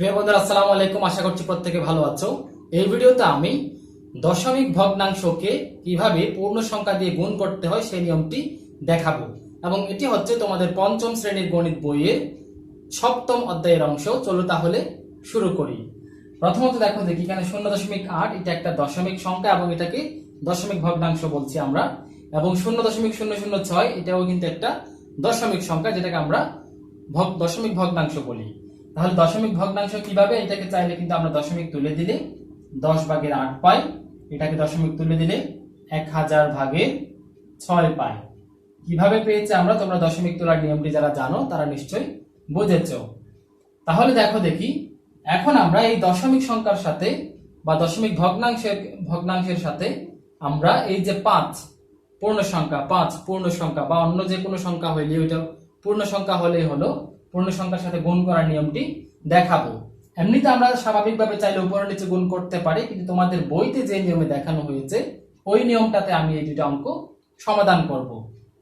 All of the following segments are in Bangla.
প্রিয় বন্ধুরা, আসসালামু আলাইকুম। আশা করছি প্রত্যেকে ভালো আছো। এই ভিডিওতে আমি দশমিক ভগ্নাংশকে কীভাবে পূর্ণ সংখ্যা দিয়ে গুণ করতে হয় সেই নিয়মটি দেখাবো। এবং এটি হচ্ছে তোমাদের পঞ্চম শ্রেণির গণিত বইয়ের সপ্তম অধ্যায়ের অংশ। চলো তাহলে শুরু করি। প্রথমত দেখো, দেখি এখানে শূন্য দশমিক আট, এটা একটা দশমিক সংখ্যা এবং এটাকে দশমিক ভগ্নাংশ বলছি আমরা। এবং শূন্য দশমিক শূন্য শূন্য ছয়, এটাও কিন্তু একটা দশমিক সংখ্যা, যেটাকে আমরা ভগ- দশমিক ভগ্নাংশ বলি। তাহলে দশমিক ভগ্নাংশ কীভাবে? এটাকে চাইলে কিন্তু আমরা দশমিক তুলে দিলে দশ ভাগের আট পাই। এটাকে দশমিক তুলে দিলে এক হাজার ভাগে ছয় পাই। কীভাবে পেয়েছে আমরা? তোমরা দশমিক তোলার নিয়মটি যারা জানো, তারা নিশ্চয়ই বুঝেছ। তাহলে দেখো দেখি, এখন আমরা এই দশমিক সংখ্যার সাথে বা দশমিক ভগ্নাংশের ভগ্নাংশের সাথে আমরা এই যে পাঁচ পূর্ণ সংখ্যা পাঁচ পূর্ণ সংখ্যা বা অন্য যে কোনো সংখ্যা হইলে ওইটা পূর্ণ সংখ্যা হলেই হলো পূর্ণ সংখ্যার সাথে গুণ করার নিয়মটি দেখাবো। এমনিতে আমরা স্বাভাবিকভাবে চাইলে উপরে নিচে গুণ করতে পারি, কিন্তু তোমাদের বইতে যে নিয়মে দেখানো হয়েছে, ওই নিয়মটাতে আমি এই দুটো অঙ্ক সমাধান করব।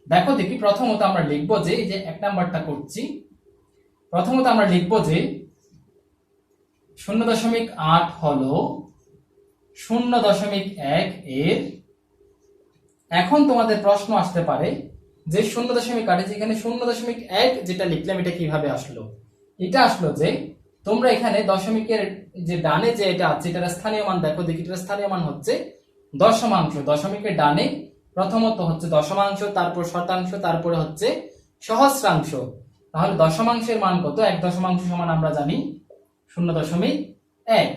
দেখো দেখি, প্রথমত আমরা লিখব যে, এই যে এক নাম্বারটা করছি, প্রথমত আমরা লিখব যে, শূন্য দশমিক আট হলো শূন্য দশমিক এক এর, এখন তোমাদের প্রশ্ন আসতে পারে যে শূন্য দশমিক আটে যেখানে শূন্য দশমিক এক যেটা লিখলাম, এটা কীভাবে আসলো? এটা আসলো যে তোমরা এখানে দশমিকের যে ডানে যে এটা আছে, এটার স্থানীয় মান দেখো, দেখি এটার স্থানীয় মান হচ্ছে দশমাংশ। দশমিকের ডানে প্রথমত হচ্ছে দশমাংশ, তারপর শতাংশ, তারপরে হচ্ছে সহস্রাংশ। তাহলে দশমাংশের মান কত? এক দশমাংশ সমান আমরা জানি শূন্য দশমিক এক।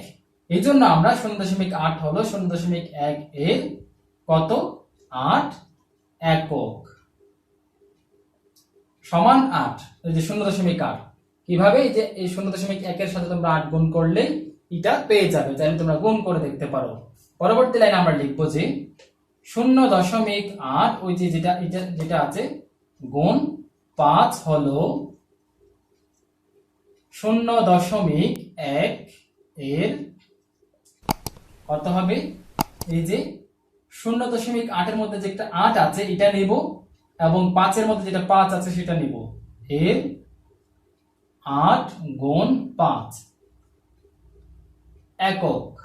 এই জন্য আমরা শূন্য দশমিক আট হলো শূন্য দশমিক এক এর কত? আট একক। সমান আট যে শূন্য দশমিক আট। কীভাবে? যে এই শূন্য দশমিক একের সাথে তোমরা আট গুণ করলে এটা পেয়ে যাবে, তাহলে তোমরা গুণ করে দেখতে পারো। পরবর্তী লাইন আমরা লিখব যে শূন্য দশমিক আট, ওই যে যেটা যেটা আছে, গুণ পাঁচ হলো শূন্য দশমিক এক এর কত হবে? এই যে শূন্য দশমিক আটের মধ্যে যে একটা আট আছে, এটা নিব। এবং পাঁচের মধ্যে যেটা পাঁচ আছে সেটা নিব। এর আট গুণ পাঁচ। একক।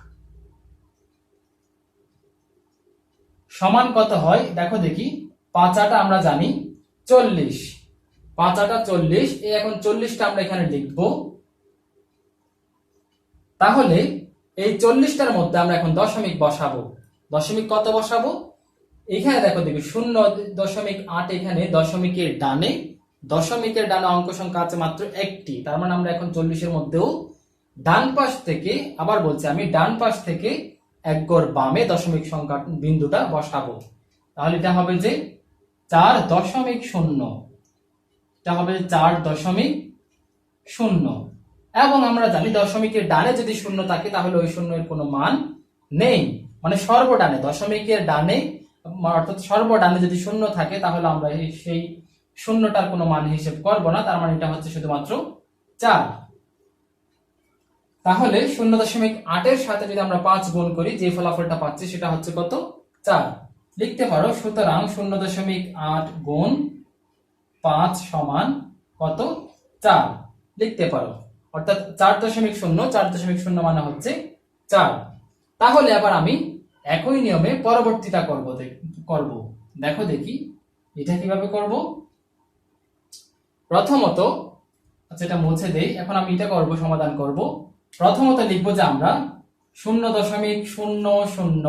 সমান কত হয়? দেখো দেখি। পাঁচাটা আমরা জানি চল্লিশ। পাঁচাটা চল্লিশ। এই এখন চল্লিশটা আমরা এখানে লিখব। তাহলে এই চল্লিশটার মধ্যে আমরা এখন দশমিক বসাবো। দশমিক কত বসাবো? এখানে দেখো দেখি শূন্য দশমিক আট এখানে দশমিকের ডানে দশমিকের ডানে অঙ্ক সংখ্যা আছে মাত্র একটি। তার মানে আমরা এখন চল্লিশের মধ্যেও ডান পাশ থেকে, আবার বলছি আমি ডান পাশ থেকে এক গড় বামে দশমিক সংখ্যা বিন্দুটা বসাবো। তাহলে এটা হবে যে চার দশমিক শূন্য। এটা হবে চার দশমিক শূন্য। এবং আমরা জানি দশমিকের ডানে যদি শূন্য থাকে, তাহলে ওই শূন্যের কোনো মান নেই। মানে সর্বডানে দশমিকের ডানে অর্থাৎ সর্বডানে যদি শূন্য থাকে, তাহলে আমরা সেই শূন্যটার কোনো মান হিসেব করব না। তার মানে এটা হচ্ছে শুধুমাত্র চার। তাহলে শূন্য দশমিক আটের সাথে যদি আমরা পাঁচ গুণ করি, যে ফলাফলটা পাচ্ছি সেটা হচ্ছে কত? চার। লিখতে পারো, সুতরাং শূন্য দশমিক আট গুণ পাঁচ সমান কত? চার। লিখতে পারো। অর্থাৎ চার দশমিক শূন্য, চার দশমিক শূন্য মানে হচ্ছে চার। তাহলে আবার আমি একই নিয়মে পরবর্তীটা করব করব। দেখো দেখি, এটা কীভাবে করব? প্রথমত আচ্ছা এটা মুছে দেই, এখন আমি এটা করব, সমাধান করব। প্রথমত লিখব যে আমরা শূন্য দশমিক শূন্য শূন্য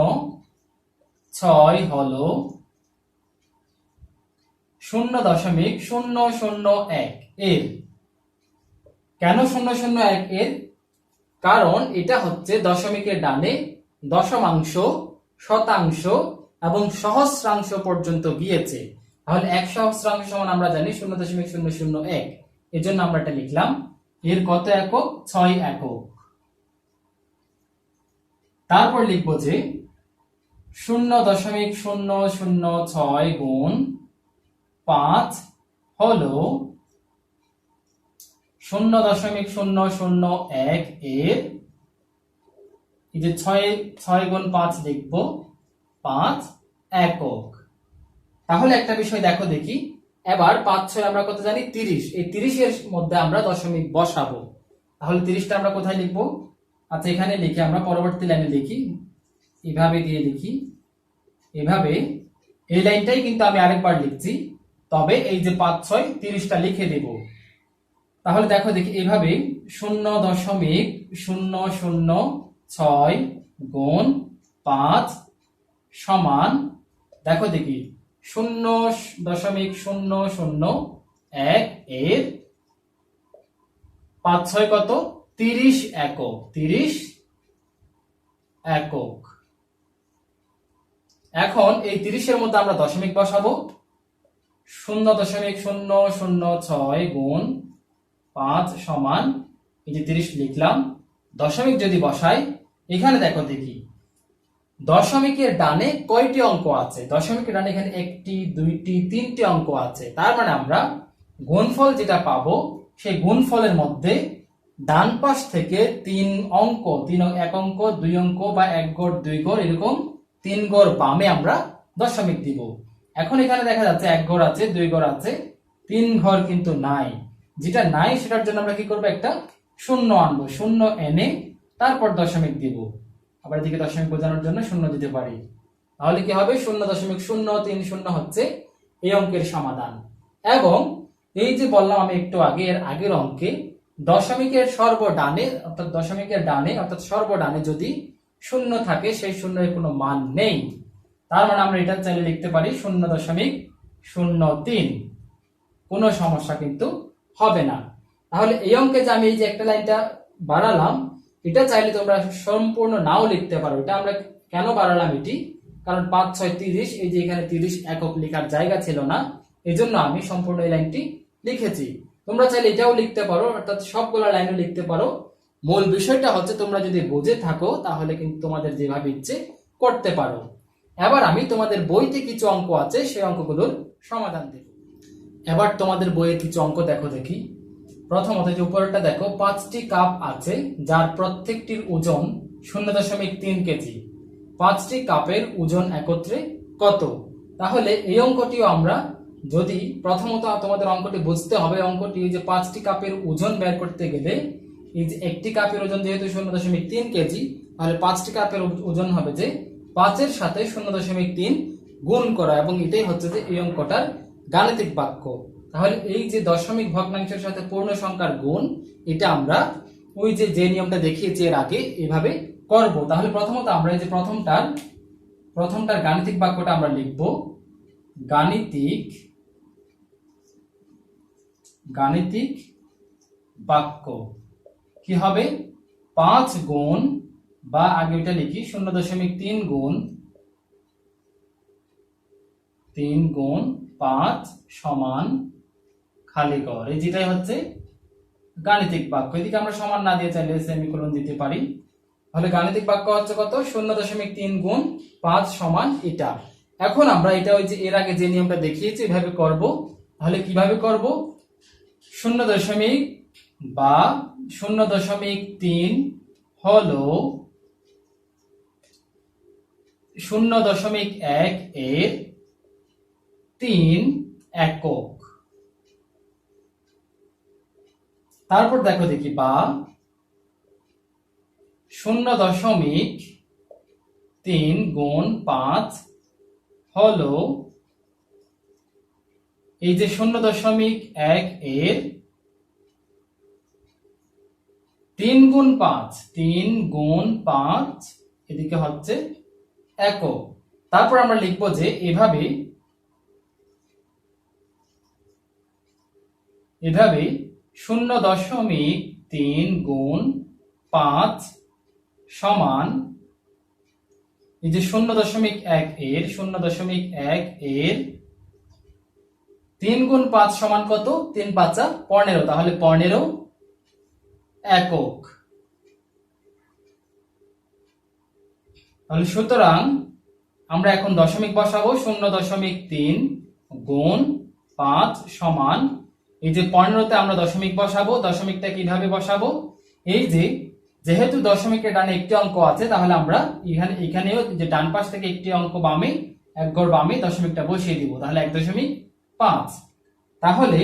ছয় হলো শূন্য দশমিক শূন্য শূন্য এক এর। কেন শূন্য শূন্য এক এর? কারণ এটা হচ্ছে দশমিকের ডানে দশমাংশ, শতাংশ এবং সহস্রাংশ পর্যন্ত গিয়েছে। তাহলে এক সহস্রাংশ সমান আমরা জানি শূন্য দশমিক শূন্য শূন্য এক। এই জন্য আমরা এটা লিখলাম, এর কত একক? ছয় একক। তারপর লিখব যে শূন্য দশমিক শূন্য শূন্য ছয় গুণ পাঁচ হলো শূন্য দশমিক শূন্য শূন্য এক এর যে ছয় ছয় গুণ পাঁচ লিখব, পাঁচ একক। তাহলে একটা বিষয় দেখো দেখি। এবার পাঁচ ছয় আমরা কত জানি? তিরিশ। এই তিরিশের মধ্যে আমরা দশমিক বসাবো। তাহলে তিরিশটা আমরা কোথায় লিখব? আচ্ছা এখানে লিখে, আমরা পরবর্তী লাইনে লিখি। এভাবে দিয়ে লিখি। এভাবে। এই লাইনটাই কিন্তু আমি আরেকবার লিখছি। তবে এই যে পাঁচ ছয়, তিরিশটা লিখে দেব। তাহলে দেখো দেখি, এভাবে শূন্য দশমিক শূন্য শূন্য ছয় গুণ পাঁচ সমান, দেখো দেখি, শূন্য দশমিক শূন্য শূন্য এক এর পাঁচ ছয় কত? তিরিশ একক তিরিশ একক। এখন এই তিরিশের মধ্যে আমরা দশমিক বসাবো। শূন্য দশমিক শূন্য শূন্য ছয় গুণ পাঁচ সমান, এই যে তিরিশ লিখলাম দশমিক যদি বসাই, এখানে দেখো দেখি, দশমিকের ডানে কয়টি অঙ্ক আছে? দশমিকের ডানে এখানে একটি, দুইটি, তিনটি অঙ্ক আছে। তার মানে আমরা গুণফল যেটা পাবো, সেই গুণফলের মধ্যে ডান পাশ থেকে তিন অঙ্ক, তিন এক অঙ্ক, দুই অঙ্ক বা এক গড়, দুই গড়, এরকম তিন গড় বামে আমরা দশমিক দিব। এখন এখানে দেখা যাচ্ছে এক ঘর আছে, দুই ঘর আছে, তিন ঘর কিন্তু নাই। যেটা নাই, সেটার জন্য আমরা কি করব একটা শূন্য আনব, শূন্য এনে তারপর দশমিক দিব। আবার এদিকে দশমিক বোঝানোর জন্য শূন্য দিতে পারি। তাহলে কি হবে? শূন্য দশমিক শূন্য তিন শূন্য হচ্ছে এই অঙ্কের সমাধান। এবং এই যে বললাম আমি একটু আগে, এর আগের অঙ্কে দশমিকের সর্বডানে, অর্থাৎ দশমিকের ডানে, অর্থাৎ সর্বডানে যদি শূন্য থাকে, সেই শূন্যের কোনো মান নেই। তার মানে আমরা এটা চাইলে লিখতে পারি শূন্য দশমিক শূন্য তিন। কোনো সমস্যা কিন্তু হবে না। তাহলে এই অঙ্কে যে আমি এই যে একটা লাইনটা বাড়ালাম, এটা চাইলে তোমরা সম্পূর্ণ নাও লিখতে পারো। এটা আমরা কেন বাড়ালাম এটি? কারণ পাঁচ, ছয়, তিরিশ, এই যে এখানে তিরিশ একক লেখার জায়গা ছিল না এই জন্য আমি সম্পূর্ণ এই লাইনটি লিখেছি। তোমরা চাইলে এটাও লিখতে পারো, অর্থাৎ সবগুলো লাইনও লিখতে পারো। মূল বিষয়টা হচ্ছে তোমরা যদি বুঝে থাকো, তাহলে কিন্তু তোমাদের যেভাবে ইচ্ছে করতে পারো। এবার আমি তোমাদের বইতে কিছু অঙ্ক আছে, সেই অঙ্কগুলোর সমাধান দেব। এবার তোমাদের বইয়ের কিছু অঙ্ক দেখো দেখি। প্রথমত যে উপরেরটা দেখো, পাঁচটি কাপ আছে যার প্রত্যেকটির ওজন শূন্য দশমিক তিন কেজি। পাঁচটি কাপের ওজন একত্রে কত? তাহলে এই অঙ্কটিও আমরা যদি প্রথমত তোমাদের অঙ্কটি বুঝতে হবে, অঙ্কটি যে পাঁচটি কাপের ওজন বের করতে গেলে এই যে একটি কাপের ওজন যেহেতু শূন্য দশমিক তিন কেজি, তাহলে পাঁচটি কাপের ওজন হবে যে পাঁচের সাথে শূন্য দশমিক তিন গুণ করা এবং এটাই হচ্ছে যে এই অঙ্কটার গাণিতিক বাক্য। তাহলে এই যে দশমিক ভগ্নাংশের সাথে পূর্ণ সংখ্যার গুণ, এটা আমরা ওই যে যে নিয়মটা দেখিয়েছি এর আগে, এভাবে করব। তাহলে প্রথমত আমরা এই যে প্রথমটার প্রথমটার গাণিতিক বাক্যটা আমরা লিখব। গাণিতিক গাণিতিক বাক্য। কি হবে? পাঁচ গুণ, বা আগে এটা লিখি, শূন্য দশমিক তিন গুণ তিন গুণ পাঁচ সমান খালি ঘর এই যেটাই হচ্ছে গাণিতিক বাক্য। এদিকে আমরা সমান না দিয়ে চাইলে সেমিকোলন দিতে পারি। তাহলে গাণিতিক বাক্য হচ্ছে কত? শূন্য দশমিক তিন গুণ পাঁচ সমান এটা। এখন আমরা এটা ওই যে এর আগে যে নিয়মটা দেখিয়েছি, এভাবে করব। তাহলে কীভাবে করব? শূন্য দশমিক বা শূন্য দশমিক তিন হল শূন্য দশমিক এক এর তিন একক। তারপর দেখো দেখি, বা শূন্য দশমিক তিন গুণ পাঁচ হলো এই যে শূন্য দশমিক এক এর তিন গুণ পাঁচ, তিন গুণ পাঁচ এদিকে হচ্ছে একক। তারপর আমরা লিখব যে এভাবে এভাবে শূন্য দশমিক তিন গুণ পাঁচ সমান, এই যে শূন্য দশমিক এক এর, শূন্য দশমিক এক এর তিন গুণ পাঁচ সমান কত? তিন পাঁচা পনেরো, তাহলে পনেরো একক। তাহলে সুতরাং আমরা এখন দশমিক বসাবো, শূন্য দশমিক তিন গুণ পাঁচ সমান এই যে পনেরোতে আমরা দশমিক বসাবো, দশমিকটা কীভাবে বসাবো? এই যে, যেহেতু দশমিকের ডানে একটি অঙ্ক আছে, তাহলে আমরা এখানে, এখানেও যে ডান পাশ থেকে একটি অঙ্ক বামে, এক গড় বামে দশমিকটা বসিয়ে দিব, তাহলে এক দশমিক পাঁচ। তাহলে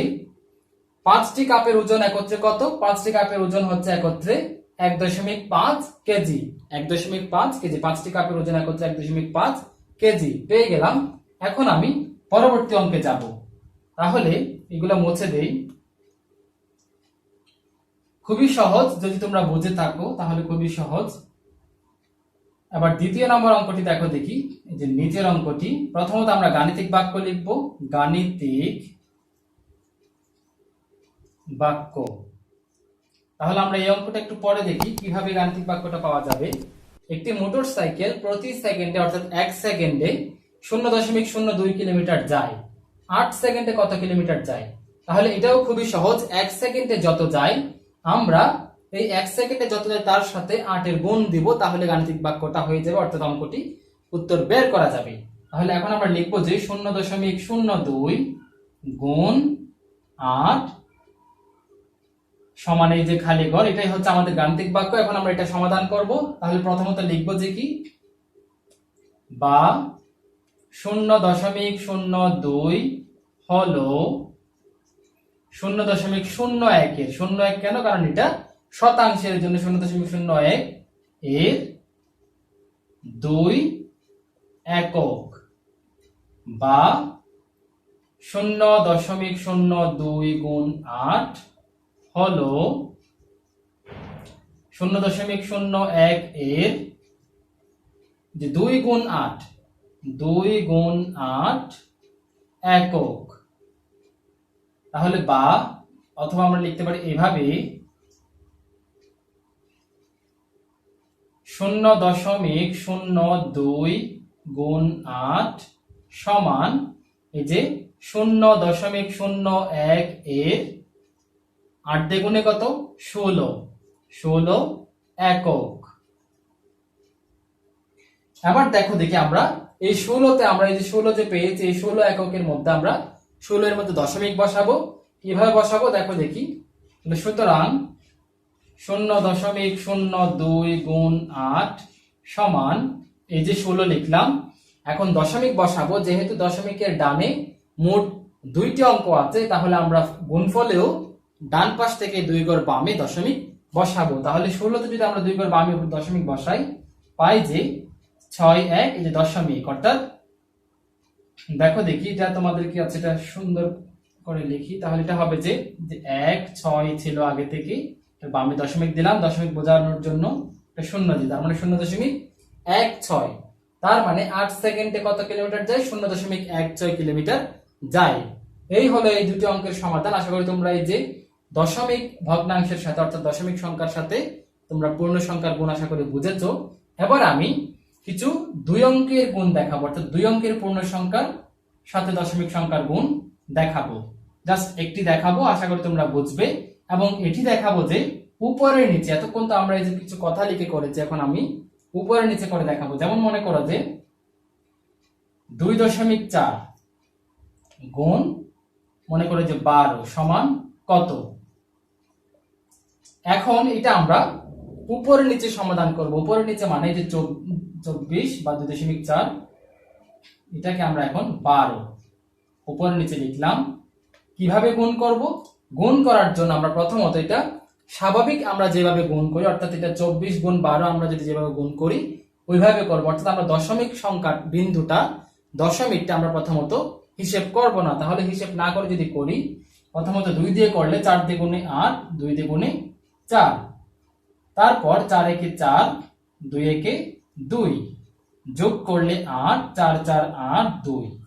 পাঁচটি কাপের ওজন একত্রে কত? পাঁচটি কাপের ওজন হচ্ছে একত্রে এক দশমিক পাঁচ কেজি। এক দশমিক পাঁচ কেজি, পাঁচটি কাপের ওজন একত্রে এক দশমিক পাঁচ কেজি। পেয়ে গেলাম। এখন আমি পরবর্তী অঙ্কে যাব। তাহলে এগুলো মুছে দেই। খুবই সহজ, যদি তোমরা বুঝে থাকো, তাহলে খুবই সহজ। এবার দ্বিতীয় নম্বর অঙ্কটি দেখো দেখি। যে নিচের অঙ্কটি, প্রথমত আমরা গাণিতিক বাক্য লিখব। গাণিতিক বাক্য। তাহলে আমরা এই অঙ্কটা একটু পরে দেখি, কীভাবে গাণিতিক বাক্যটা পাওয়া যাবে। একটি মোটর সাইকেল প্রতি সেকেন্ডে, অর্থাৎ এক সেকেন্ডে শূন্য দশমিক শূন্য দুই কিলোমিটার যায়। আট সেকেন্ডে কত কিলোমিটার যায়? তাহলে এটাও খুবই সহজ। এক সেকেন্ডে যত যায়, আমরা এই এক সেকেন্ডে যত যায়, তার সাথে আটের গুণ দিব। তাহলে গাণিতিক বাক্যটা হয়ে যাবে, অর্থাৎ অঙ্কটি উত্তর বের করা যাবে। তাহলে এখন আমরা লিখব যে শূন্য দশমিক শূন্য দুই গুণ আট সমান এই যে খালি ঘর, এটাই হচ্ছে আমাদের গাণিতিক বাক্য। এখন আমরা এটা সমাধান করব। তাহলে প্রথমত লিখব যে কি? বা শূন্য দশমিক শূন্য দুই হলো শূন্য দশমিক শূন্য একের শূন্য এক কেন? কারণ এটা শতাংশের জন্য শূন্য দশমিক শূন্য এক এর দুই একক বা শূন্য দশমিক শূন্য দুই গুণ আট হল শূন্য দশমিক শূন্য এক এর যে দুই গুণ আট, দুই গুণ আট একক। তাহলে বা অথবা আমরা লিখতে পারি এভাবে শূন্য দশমিক শূন্য দুই গুণ আট সমান এই যে শূন্য দশমিক শূন্য এক এর আট দ্বিগুণে কত? ষোলো। ষোলো একক। এবার দেখো দেখি আমরা এই ষোলোতে আমরা এই যে ষোলো যে পেয়েছি, এই ষোলো এককের মধ্যে আমরা ষোলো এর মধ্যে দশমিক বসাবো। কীভাবে বসাবো? দেখো দেখি। সুতরাং শূন্য দশমিক শূন্য দুই গুণ আট সমান এই যে ষোলো লিখলাম। এখন দশমিক বসাবো। যেহেতু দশমিকের ডানে মোট দুইটি অঙ্ক আছে, তাহলে আমরা গুণফলেও ডান পাশ থেকে দুই গড় বামে দশমিক বসাবো। তাহলে ষোলোতে যদি আমরা দুই গড় বামে দশমিক বসাই, পাই যে ছয় এক এই যে দশমিক, অর্থাৎ দেখো, দেখি এটা তোমাদের কি আছে, এটা সুন্দর করে লিখি। তাহলে এটা হবে যে যে এক, ছয় ছিল আগে থেকে বামে দশমিক দিলাম, দশমিক বোঝানোর জন্য শূন্য দিই তার মানে শূন্য দশমিক এক, ছয়। তার মানে আট সেকেন্ডে কত কিলোমিটার যায়? শূন্য দশমিক এক, ছয় কিলোমিটার যায়। এই হলো এই দুটি অঙ্কের সমাধান। আশা করি তোমরা এই যে দশমিক ভগ্নাংশের সাথে, অর্থাৎ দশমিক সংখ্যার সাথে তোমরা পূর্ণ সংখ্যার গুণ আশা করে বুঝেছ। এবার আমি কিছু দুই অঙ্কের গুণ দেখাবো, অর্থাৎ দুই অঙ্কের পূর্ণ সংখ্যার সাথে দশমিক সংখ্যার গুণ দেখাবো। জাস্ট একটি দেখাবো, আশা করি তোমরা বুঝবে। এবং এটি দেখাবো যে উপরের নিচে, এতক্ষণ তো আমরা এই যে কিছু কথা লিখে করেছি, এখন আমি উপরের নিচে করে দেখাবো। যেমন মনে করো যে দুই দশমিক চার গুণ মনে করে যে বারো সমান কত? এখন এটা আমরা উপরের নিচে সমাধান করব। উপরের নিচে মানে যে চব্বিশ বা দুই দশমিক চার, এটাকে আমরা এখন বারো। উপরের নিচে লিখলাম, কীভাবে গুণ করব? গুণ করার জন্য আমরা প্রথমত এটা স্বাভাবিক আমরা যেভাবে গুণ করি, অর্থাৎ এটা চব্বিশ গুণ বারো আমরা যদি যেভাবে গুণ করি, ওইভাবে করব। অর্থাৎ আমরা দশমিক সংখ্যার বিন্দুটা, দশমিকটা আমরা প্রথমত হিসেব করব না। তাহলে হিসেব না করে যদি করি, প্রথমত দুই দিয়ে করলে চার দ্বিগুণে আট, দুই দ্বিগুণে চার। তারপর চার একে চার, দুই একে দুই। যোগ করলে আট, চার চার, আট, দুই।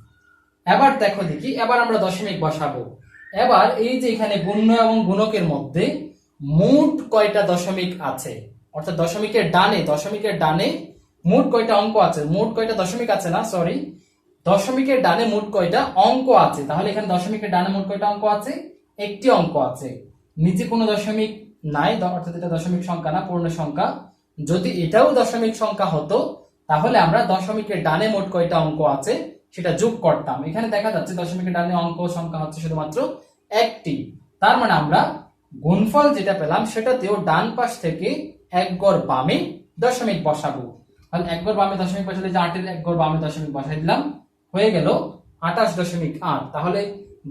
এবার দেখো দেখি, এবার আমরা দশমিক বসাবো। এবার এই যে এখানে গুণ্য এবং গুণকের মধ্যে মোট কয়টা দশমিক আছে? অর্থাৎ দশমিকের ডানে দশমিকের ডানে মোট কয়টা অঙ্ক আছে? মোট কয়টা দশমিক আছে না? সরি দশমিকের ডানে মোট কয়টা অঙ্ক আছে? তাহলে এখানে দশমিকের ডানে মোট কয়টা অঙ্ক আছে? একটি অঙ্ক আছে। নিচে কোনো দশমিক নাই, অর্থাৎ এটা দশমিক সংখ্যা না, পূর্ণ সংখ্যা। যদি এটাও দশমিক সংখ্যা হতো, তাহলে আমরা দশমিকের ডানে মোট কয়টা অঙ্ক আছে সেটা যোগ করতাম। এখানে দেখা যাচ্ছে দশমিকের ডানে অঙ্ক সংখ্যা হচ্ছে শুধুমাত্র একটি। তার মানে আমরা গুণফল যেটা পেলাম সেটাতেও ডান পাশ থেকে এক গড় বামে দশমিক বসাবো। তাহলে এক গড় বামে দশমিক বসালে যে আটের এক গড় বামে দশমিক বসাই দিলাম, হয়ে গেল আঠাশ দশমিক আট। তাহলে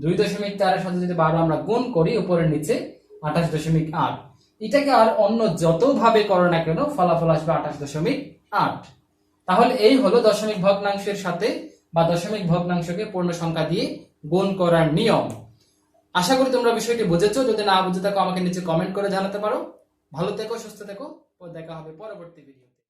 দুই দশমিক চারের সাথে যদি বারো আমরা গুণ করি, উপরের নিচে আঠাশ দশমিক আট। এটাকে আর অন্য যতভাবে করো না কেন, ফলাফল আসবে আঠাশ দশমিক আট। তাহলে এই হলো দশমিক ভগ্নাংশের সাথে বা দশমিক ভগ্নাংশকে পূর্ণ সংখ্যা দিয়ে গুণ করার নিয়ম। আশা করি তোমরা বিষয়টি বুঝেছ। যদি না বুঝে থাকো, আমাকে নিচে কমেন্ট করে জানাতে পারো। ভালো থেকো, সুস্থ থেকো। দেখা হবে পরবর্তী ভিডিও